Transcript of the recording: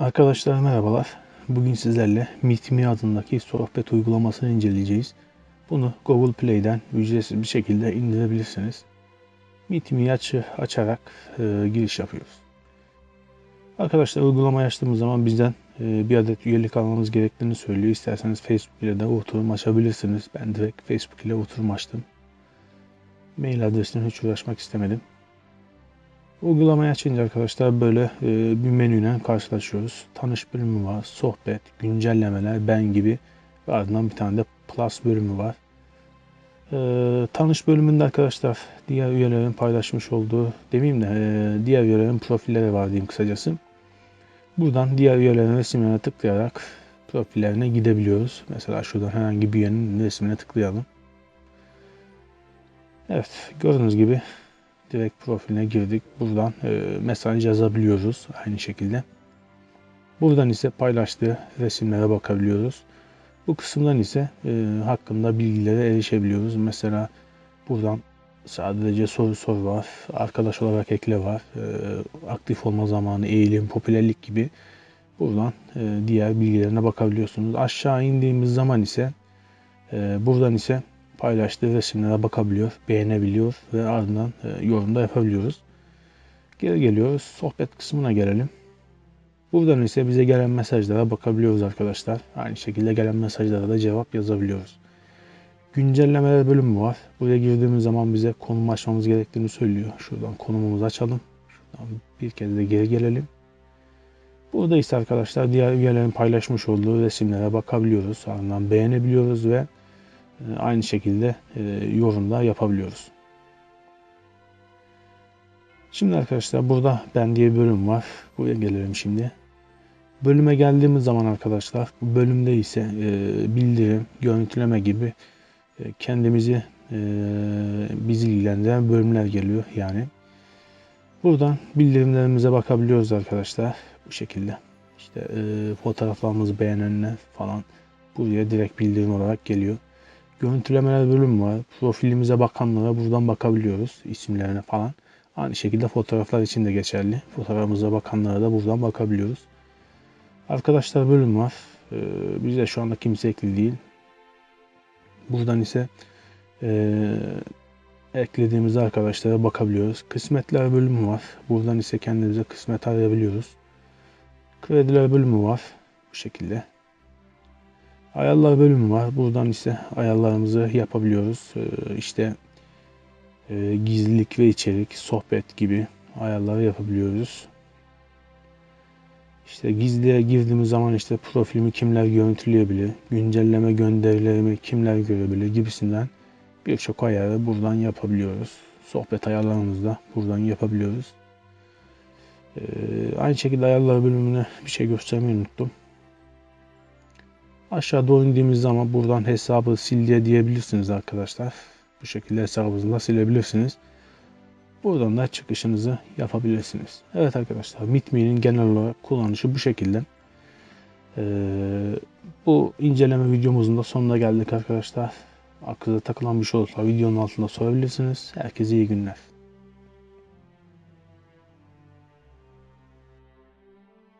Arkadaşlar merhabalar. Bugün sizlerle Meet Me adındaki sohbet uygulamasını inceleyeceğiz. Bunu Google Play'den ücretsiz bir şekilde indirebilirsiniz. Meet Me'yi açı, açarak e, giriş yapıyoruz. Arkadaşlar uygulamayı açtığımız zaman bizden e, bir adet üyelik almamız gerektiğini söylüyor. İsterseniz Facebook ile de oturum açabilirsiniz. Ben direkt Facebook ile oturum açtım. Mail adresinden hiç uğraşmak istemedim. Uygulamayı açınca arkadaşlar böyle e, bir menüyle karşılaşıyoruz. Tanış bölümü var, sohbet, güncellemeler, ben gibi ve ardından bir tane de plus bölümü var. E, tanış bölümünde arkadaşlar diğer üyelerin paylaşmış olduğu demeyeyim de e, diğer üyelerin profilleri var diyeyim kısacası. Buradan diğer üyelerin resimlerine tıklayarak profillerine gidebiliyoruz. Mesela şuradan herhangi bir üyenin resmine tıklayalım. Evet gördüğünüz gibi direkt profiline girdik. Buradan e, mesaj yazabiliyoruz aynı şekilde. Buradan ise paylaştığı resimlere bakabiliyoruz. Bu kısımdan ise e, hakkında bilgilere erişebiliyoruz. Mesela buradan sadece soru soru var. Arkadaş olarak ekle var. E, aktif olma zamanı, eğilim, popülerlik gibi buradan e, diğer bilgilerine bakabiliyorsunuz. Aşağı indiğimiz zaman ise e, buradan ise paylaştığı resimlere bakabiliyor, beğenebiliyor ve ardından e, yorum da yapabiliyoruz. Geri geliyoruz. Sohbet kısmına gelelim. Buradan ise bize gelen mesajlara bakabiliyoruz arkadaşlar. Aynı şekilde gelen mesajlara da cevap yazabiliyoruz. Güncellemeler bölümü var. Buraya girdiğimiz zaman bize konum açmamız gerektiğini söylüyor. Şuradan konumumuzu açalım. Şuradan bir kez de geri gelelim. Burada ise arkadaşlar diğer üyelerin paylaşmış olduğu resimlere bakabiliyoruz. Ardından beğenebiliyoruz ve aynı şekilde e, yorumda yapabiliyoruz. Şimdi arkadaşlar burada ben diye bir bölüm var. Buraya gelelim şimdi. Bölüme geldiğimiz zaman arkadaşlar bu bölümde ise e, bildirim, görüntüleme gibi kendimizi bizi ilgilendiren bölümler geliyor yani. Buradan bildirimlerimize bakabiliyoruz arkadaşlar bu şekilde. İşte fotoğraflarımızı beğenenler falan buraya direkt bildirim olarak geliyor. Görüntülemeler bölümü var. Profilimize bakanlara buradan bakabiliyoruz. isimlerine falan. Aynı şekilde fotoğraflar için de geçerli. Fotoğrafımıza bakanlara da buradan bakabiliyoruz. Arkadaşlar bölüm var. Ee, bizde şu anda kimse ekli değil. Buradan ise e, eklediğimiz arkadaşlara bakabiliyoruz. Kısmetler bölümü var. Buradan ise kendimize kısmet arayabiliyoruz. Krediler bölümü var. Bu şekilde. Ayarlar bölümü var. Buradan ise ayarlarımızı yapabiliyoruz. Ee, işte e, gizlilik ve içerik, sohbet gibi ayarları yapabiliyoruz. İşte gizliye girdiğimiz zaman işte profilimi kimler görüntüleyebilir, güncelleme gönderilerimi kimler görebilir gibisinden birçok ayarı buradan yapabiliyoruz. Sohbet ayarlarımızı da buradan yapabiliyoruz. Ee, aynı şekilde ayarlar bölümüne bir şey göstermeyi unuttum. Aşağı doğru indiğimiz zaman buradan hesabı sil diye diyebilirsiniz arkadaşlar. Bu şekilde hesabınızı da silebilirsiniz. Buradan da çıkışınızı yapabilirsiniz. Evet arkadaşlar MitMe'nin genel olarak kullanışı bu şekilde. Ee, bu inceleme videomuzun da sonuna geldik arkadaşlar. Aklınıza takılan bir şey olursa videonun altında sorabilirsiniz. Herkese iyi günler.